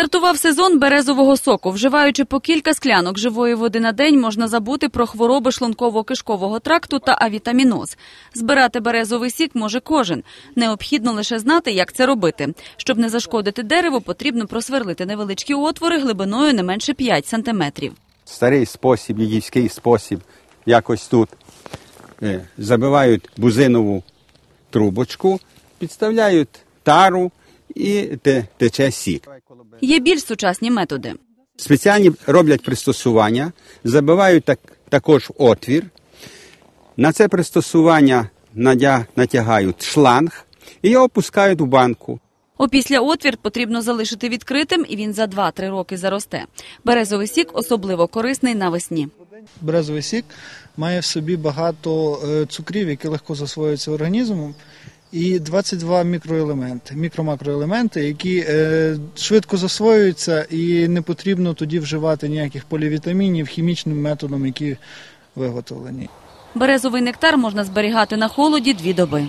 Стартував сезон березового соку. Вживаючи по кілька склянок живої води на день, можна забути про хвороби шлунково-кишкового тракту та авітаміноз. Збирати березовий сік може кожен. Необхідно лише знати, як це робити. Щоб не зашкодити дереву, потрібно просверлити невеличкі отвори глибиною не менше 5 сантиметрів. старий спосіб, їдівський спосіб, якось тут е, забивають бузинову трубочку, підставляють тару і те- тече сік. Є більш сучасні методи. Спеціальні роблять пристосування, забивають так, також отвір. На це пристосування надя- натягають шланг і його опускають у банку. Опісля отвір потрібно залишити відкритим, і він за 2-3 роки заросте. Березовий сік особливо корисний навесні. Березовий сік має в собі багато е, цукрів, які легко засвоюються організмом, і 22 мікроелементи, мікро-макроелементи, які е, швидко засвоюються, і не потрібно тоді вживати ніяких полівітамінів хімічним методом, які виготовлені. Березовий нектар можна зберігати на холоді дві доби.